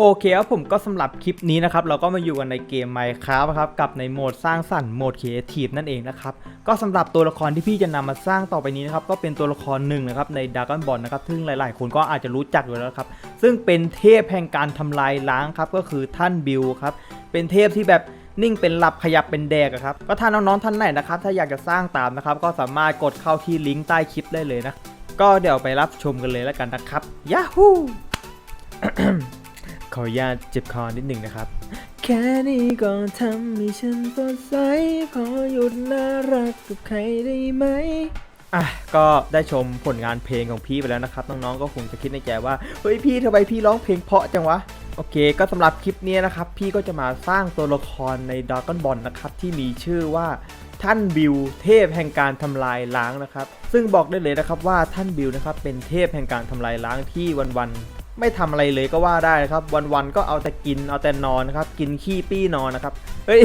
โอเคครับผมก็สำหรับคลิปนี้นะครับเราก็มาอยู่กันในเกม Minecraft ครับกับในโหมดสร้างสรรค์โหมด Creative นั่นเองนะครับก็สำหรับตัวละครที่พี่จะนำมาสร้างต่อไปนี้นะครับก็เป็นตัวละครหนึ่งนะครับใน Dragon Ball นะครับซึ่งหลาย ๆ คนก็อาจจะรู้จักอยู่แล้วครับซึ่งเป็นเทพแห่งการทำลายล้างครับก็คือท่านบิวครับเป็นเทพที่แบบนิ่งเป็นหลับขยับเป็นแดกครับก็ถ้าน้องๆท่านไหนนะครับถ้าอยากจะสร้างตามนะครับก็สามารถกดเข้าที่ลิงก์ใต้คลิปได้เลยนะก็เดี๋ยวไปรับชมกันเลยแล้วกันนะครับยาฮู ออนุญาตเจ็บคอนิดหนึ่งนะครับ แค่นี้ก็ทำให้ฉันสดใสขอหยุดน่ารักกับใครได้ไหมอะก็ได้ชมผลงานเพลงของพี่ไปแล้วนะครับ น้องๆก็คงจะคิดในใจว่าเฮ้ยพี่ทำไมพี่ร้องเพลงเพราะจังวะโอเค ก็สำหรับคลิปนี้นะครับ พี่ก็จะมาสร้างตัวละครในด a ก o n บอลนะครับ ที่มีชื่อว่าท่านบิวเทพแห่งการทำลายล้างนะครับ ซึ่งบอกได้เลยนะครับว่าท่านบิวนะครับเป็นเทพแห่งการทำลายล้างที่วันๆ ไม่ทำอะไรเลยก็ว่าได้นะครับ วันๆก็เอาแต่กินเอาแต่นอนนะครับ กินขี้ปี้นอนนะครับเฮ้ย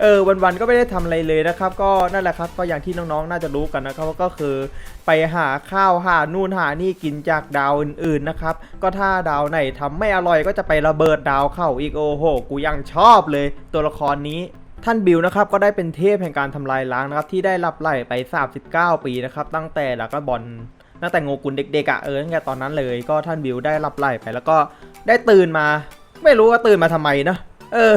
เออวันๆก็ไม่ได้ทำอะไรเลยนะครับ ก็นั่นแหละครับก็อย่างที่น้องๆน่าจะรู้กันนะครับว่าก็คือไปหาข้าวหานู่นหานี่กินจากดาวอื่นๆนะครับ ก็ถ้าดาวไหนทำไม่อร่อยก็จะไประเบิดดาวเข้าอีกโอ้โหกูยังชอบเลย ตัวละครนี้ท่านบิวนะครับก็ได้เป็นเทพแห่งการทำลายล้างนะครับที่ได้รับไล่ไป 39 ปีนะครับตั้งแต่ดรากบอล ตั้งแต่โงกุลเด็กๆอะ่ะเออตั้งแต่ตอนนั้นเลยก็ท่านบิวได้รับไล่ไปแล้วก็ได้ตื่นมา ไม่รู้ว่าตื่นมาทำไมนะเออ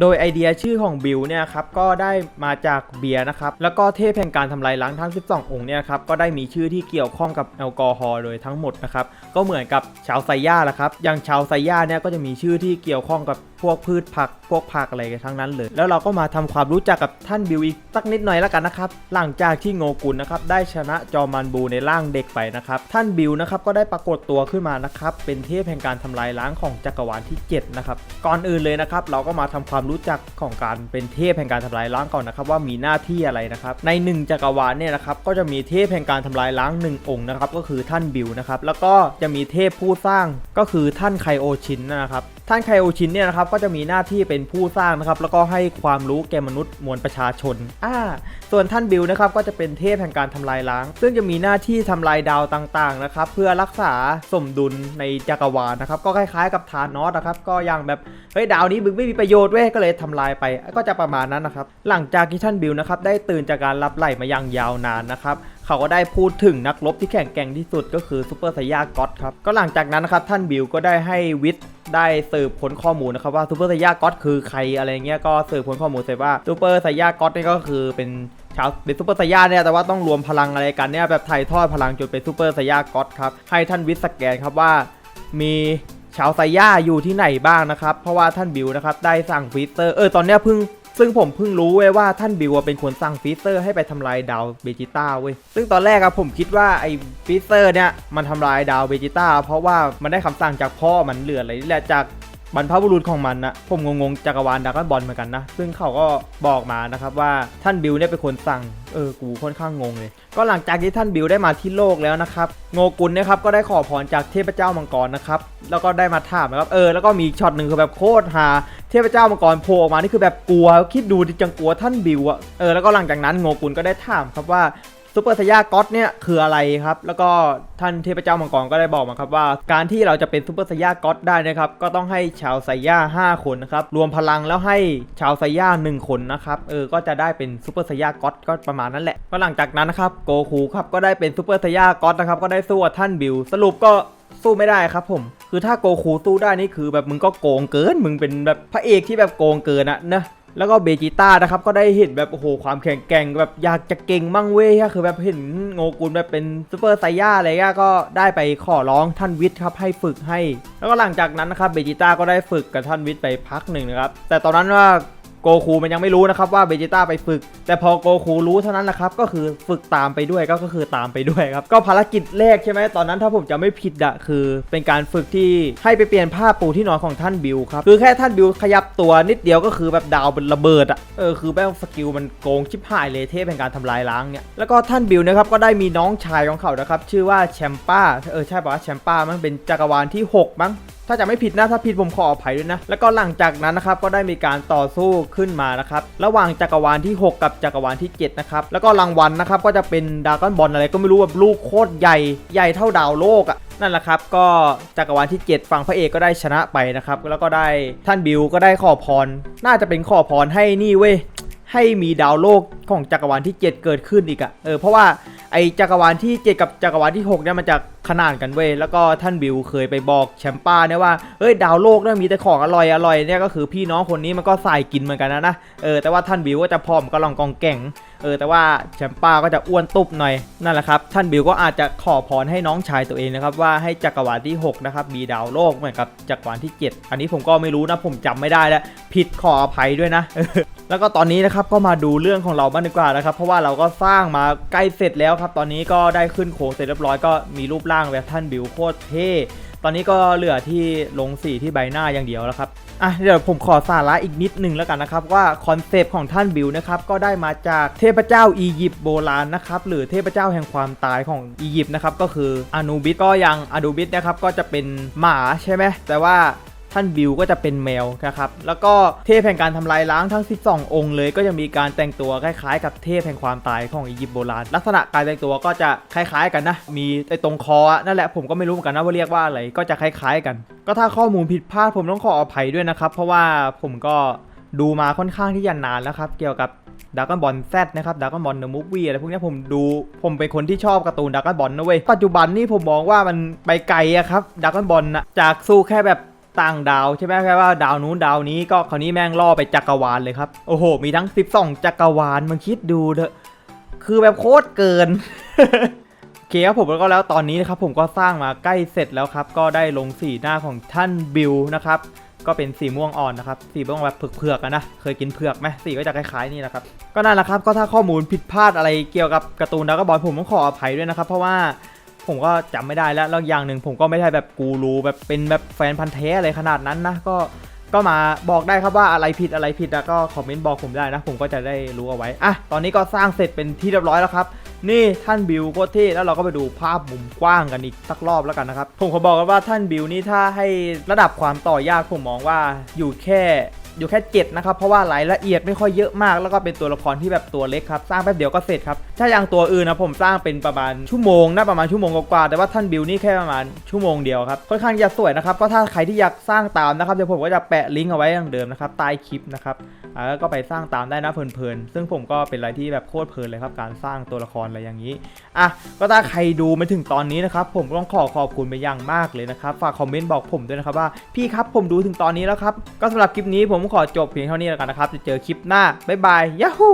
โดยไอเดียชื่อของบิลเนี่ยครับก็ได้มาจากเบียร์นะครับแล้วก็เทพแห่งการทำลายล้างทั้ง 12 องค์เนี่ยครับก็ได้มีชื่อที่เกี่ยวข้องกับแอลกอฮอล์โดยทั้งหมดนะครับก็เหมือนกับชาวไซย่าแหละครับอย่างชาวไซย่าเนี่ยก็จะมีชื่อที่เกี่ยวข้องกับพวกพืชผักพวกผักอะไรทั้งนั้นเลย แล้วเราก็มาทำความรู้จักกับท่านบิลอีกสักนิดหน่อยแล้วกันนะครับหลังจากที่โงกุลนะครับได้ชนะจอมันบูในร่างเด็กไปนะครับท่านบิลนะครับก็ได้ปรากฏตัวขึ้นมานะครับเป็นเทพแห่งการทำลายล้างของจักรวาลที่7นะครับก่อนอื่นเลยนะครับเราก็มาทำความรู้จักของการเป็นเทพแห่งการทำลายล้างก่อนนะครับว่ามีหน้าที่อะไรนะครับในหนึ่งจักรวาลเนี่ยนะครับก็จะมีเทพแห่งการทำลายล้างหนึ่งองค์นะครับก็คือท่านบิวนะครับแล้วก็จะมีเทพผู้สร้างก็คือท่านไคโอชินนะครับท่านไคโอชินเนี่ยนะครับก็จะมีหน้าที่เป็นผู้สร้างนะครับแล้วก็ให้ความรู้แก่มนุษย์มวลประชาชนอ่าส่วนท่านบิลนะครับก็จะเป็นเทพแห่งการทำลายล้าง ซึ่งจะมีหน้าที่ทำลายดาวต่างๆนะครับเพื่อรักษาสมดุลในจักรวาลนะครับก็คล้ายๆกับธานอสนะครับก็อย่างแบบเฮ้ยดาวนี้มึงไม่มีประโยชน์เว้ยก็เลยทำลายไปก็จะประมาณนั้นนะครับหลังจากที่ท่านบิลนะครับได้ตื่นจากการรับไหลมาอย่างยาวนานนะครับเขาก็ได้พูดถึงนักรบที่แข็งแกร่งที่สุดก็คือซูเปอร์ไซยาก็อตครับก็หลังจากนั้นนะครับท่านบิลก็ได้ให้วิท ได้สืบค้นข้อมูลนะครับว่าซูเปอร์ไซย่าก็อตคือใครอะไรเงี้ยก็สืบค้นข้อมูลเสร็จว่าซูเปอร์ไซย่าก็อตนี่ก็คือเป็นชาวเป็นซูเปอร์ไซย่าเนี่ยแต่ว่าต้องรวมพลังอะไรกันเนี่ยแบบถ่ายทอดพลังจนเป็นซูเปอร์ไซย่าก็อตครับให้ท่านวิทสแกนครับว่ามีชาวไซย่าอยู่ที่ไหนบ้างนะครับเพราะว่าท่านบิวนะครับได้สั่งฟีเตอร์เออตอนเนี้ยเพิ่ง ซึ่งผมเพิ่งรู้เว้ยว่าท่านบิวเป็นคนสั่งฟีเตอร์ให้ไปทำลายดาวเบจิต้าเว้ย ซึ่งตอนแรกอะผมคิดว่าไอ้ฟีเตอร์เนี่ยมันทำลายดาวเบจิต้าเพราะว่ามันได้คำสั่งจากพ่อมันเหลืออะไรนี่แหละจากบรรพบุรุษของมันนะผมงงๆจักรวาลดากอนบอลเหมือนกันนะ ซึ่งเขาก็บอกมานะครับว่าท่านบิวเนี่ยเป็นคนสั่ง เออ กูค่อนข้างงงเลย ก็หลังจากที่ท่านบิวได้มาที่โลกแล้วนะครับ โงกุลเนะครับก็ได้ขอพรจากเทพเจ้ามังกรนะครับ แล้วก็ได้มาถามนะครับ เออ แล้วก็มีช็อตหนึ่งคือแบบโคตรฮา ทพเจ้ามังกรโผล่ออกมานี่คือแบบกลัวคิดดูดิจังกลัวท่านบิวอะเออแล้วก็หลังจากนั้นโงกุลก็ได้ถามครับว่าซูเปอร์ไซยาก็อตเนี่ยคืออะไรครับ แล้วก็ท่านเทพเจ้ามังกรก็ได้บอกมาครับว่า การที่เราจะเป็นซูเปอร์ไซยาก็อตได้นะครับ ก็ต้องให้ชาวไซย่า5 คนนะครับ รวมพลังแล้วให้ชาวไซย่า1 คนนะครับ เออ ก็จะได้เป็นซูเปอร์ไซยาก็อตก็ประมาณนั้นแหละ ก็หลังจากนั้นนะครับ โกคูครับ ก็ได้เป็นซูเปอร์ไซยาก็อตนะครับ ก็ได้สู้กับท่านบิว สรุปก็ สู้ไม่ได้ครับผม คือถ้าโกคูสู้ได้นี่คือแบบมึงก็โกงเกิน มึงเป็นแบบพระเอกที่แบบโกงเกินอะนะแล้วก็เบจิต้านะครับก็ได้เห็นแบบโอ้โหความแข็งแกร่งแบบอยากจะเก่งมั่งเว้ยคือแบบเห็นโงกุลแบบเป็นซูเปอร์ไซย่าอะไรเงี้ยก็ได้ไปขอร้องท่านวิทย์ครับให้ฝึกให้ แล้วก็หลังจากนั้นนะครับเบจิต้าก็ได้ฝึกกับท่านวิทย์ไปพักหนึ่งนะครับแต่ตอนนั้นว่า โกคูมันยังไม่รู้นะครับว่าเบจิต้าไปฝึก แต่พอโกคูรู้เท่านั้นแหละครับก็คือฝึกตามไปด้วยก็คือตามไปด้วยครับก็ภารกิจแรกใช่ไหมตอนนั้นถ้าผมจะไม่ผิดอะคือ เป็นการฝึกที่ให้ไปเปลี่ยนผ้าปูที่นอนของท่านบิวครับคือแค่ท่านบิวขยับตัวนิดเดียวก็คือแบบดาวเป็นระเบิดอะเออคือแบบสกิลมันโกงชิบหายเลยเทพเป็นการทำลายล้างเนี่ยแล้วก็ท่านบิวนะครับก็ได้มีน้องชายของเขานะครับชื่อว่าแชมป้าเออใช่ป่ะแชมป้ามันเป็นจักรวาลที่หกมั้งถ้าจะไม่ผิดนะถ้าผิดผมขออภัยด้วยนะ แล้วก็หลังจากนั้นนะครับก็ได้มีการต่อสู้ขึ้นมานะครับระหว่างจักรวาลที่ 6 กับจักรวาลที่7นะครับแล้วก็รางวัลนะครับก็จะเป็นดากอนบอลอะไรก็ไม่รู้แบบลูกโคตรใหญ่ใหญ่เท่าดาวโลกอะนั่นแหละครับก็จักรวาลที่ 7 ฝั่งพระเอกก็ได้ชนะไปนะครับแล้วก็ได้ท่านบิวก็ได้ขอพร น่าจะเป็นขอพรให้นี่เว้ย ให้มีดาวโลกของจักรวาลที่ 7 เกิดขึ้นอีกอะเออเพราะว่าไอจักรวาลที่ 7 กับจักรวาลที่6เนี่ยมันจะขนานกันเว้ยแล้วก็ท่านบิวเคยไปบอกแชมป้าเนี่ยว่าเอ้ยดาวโลกเนี่ยมีแต่ของอร่อยอร่อยเนี่ยก็คือพี่น้องคนนี้มันก็สายกินเหมือนกันนะนะเออแต่ว่าท่านบิวก็จะผอมก็ลองกองแก่งเออแต่ว่าแชมป้าก็จะอ้วนตุบหน่อยนั่นแหละครับท่านบิวก็อาจจะขอพรให้น้องชายตัวเองนะครับว่าให้จักรวาลที่6นะครับมีดาวโลกเหมือนกับจักรวาลที่ 7 อันนี้ผมก็ไม่รู้นะผมจำไม่ได้แล้วผิดขออภัยด้วยนะ แล้วก็ตอนนี้นะครับก็มาดูเรื่องของเราบ้างดีกว่านะครับ เพราะว่าเราก็สร้างมาใกล้เสร็จแล้วครับ ตอนนี้ก็ได้ขึ้นโครงเสร็จเรียบร้อยก็มีรูปร่างแบบท่านบิวโคตรเท่ตอนนี้ก็เหลือที่ลงสีที่ใบหน้าอย่างเดียวแล้วครับอะเดี๋ยวผมขอสาระอีกนิดนึงแล้วกันนะครับ ว่าคอนเซปต์ของท่านบิวนะครับก็ได้มาจากเทพเจ้าอียิปต์โบราณนะครับหรือเทพเจ้าแห่งความตายของอียิปต์นะครับก็คืออนูบิสก็ยังอนูบิสนะครับก็จะเป็นหมาใช่ไหมแต่ว่า ท่านบิวก็จะเป็นแมวนะครับ แล้วก็เทพแห่งการทำลายล้างทั้ง 12 องค์เลย ก็จะมีการแต่งตัวคล้ายๆ กับเทพแห่งความตายของอียิปต์โบราณ ลักษณะการแต่งตัวก็จะคล้ายๆ กันนะ มีไอ้ตรงคอ นั่นแหละผมก็ไม่รู้เหมือนกันนะว่าเรียกว่าอะไร ก็จะคล้ายๆ กัน ก็ถ้าข้อมูลผิดพลาดผมต้องขออภัยด้วยนะครับ เพราะว่าผมก็ดูมาค่อนข้างที่จะนานแล้วครับ เกี่ยวกับดากอนบอลแซดนะครับดากอนบอลเดอะมูฟวี่อะไรพวกนี้ผมดูผมเป็นคนที่ชอบการ์ตูนดากอนบอลนะเว้ย ปัจจุบันนี่ผมมองว่ามันไปไกลอะครับดากอนบอลนะจากสู้แค่แบบ ต่างดาวใช่ไหมแค่ว่าดาวนู้นดาวนี้ก็คราวนี้แม่งล่อไปจักรวาลเลยครับ โอ้โห มีทั้ง 12 จักรวาลมันคิดดูเถอะ คือแบบโคตรเกินโอเคครับผมแล้วก็แล้วตอนนี้นะครับผมก็สร้างมาใกล้เสร็จแล้วครับ ก็ได้ลงสีหน้าของท่านบิวนะครับก็เป็นสีม่วงอ่อนนะครับ สีม่วงแบบเผือกๆอะนะ เคยกินเผือกไหมสีก็จะคล้ายๆนี่นะครับ ก็นั่นแหละครับ ก็ถ้าข้อมูลผิดพลาดอะไรเกี่ยวกับการ์ตูนดราก้อนบอลผมต้องขออภัยด้วยนะครับ เพราะว่า ผมก็จำไม่ได้แล้วแล้วอย่างหนึ่งผมก็ไม่ใช่แบบกูรูแบบเป็นแบบแฟนพันธ์แท้อะไรขนาดนั้นนะก็ก็มาบอกได้ครับว่าอะไรผิดอะไรผิดแล้วก็คอมเมนต์บอกผมได้นะ ผมก็จะได้รู้เอาไว้อะตอนนี้ก็สร้างเสร็จเป็นที่เรียบร้อยแล้วครับ นี่ท่านบิวโคตรเท่แล้วเราก็ไปดูภาพมุมกว้างกันอีกสักรอบแล้วกันนะครับ ผมขอบอกกันว่าท่านบิวนี่ถ้าให้ระดับความต่อยากผมมองว่าอยู่แค่ อยู่แค่ 7 นะครับ เพราะว่ารายละเอียดไม่ค่อยเยอะมาก แล้วก็เป็นตัวละครที่แบบตัวเล็กครับ สร้างแป๊บเดียวก็เสร็จครับ ถ้าอย่างตัวอื่นนะผมสร้างเป็นประมาณชั่วโมงนะประมาณชั่วโมงกว่าแต่ว่าท่านบิวนี่แค่ประมาณชั่วโมงเดียวครับ ค่อนข้างจะสวยนะครับ ก็ถ้าใครที่อยากสร้างตามนะครับเดี๋ยวผมก็จะแปะลิงก์เอาไว้อย่างเดิมนะครับใต้คลิปนะครับอ่าก็ไปสร้างตามได้นะเพลินๆ ซึ่งผมก็เป็นอะไรที่แบบโคตรเพลินเลยครับการสร้างตัวละครอะไรอย่างนี้อะก็ถ้าใครดูมาถึงตอนนี้นะครับผมต้องขอขอบคุณไปอย่างมากเลยนะครับฝากคอมเมนต์บอกผมด้วยนะครับว่าพี่ครับผมดูถึงตอนนี้แล้วครับก็สำหรับคลิปนี้ผมขอจบเพียงเท่านี้แล้วกันนะครับ จะเจอคลิปหน้า บ๊ายบายยาฮู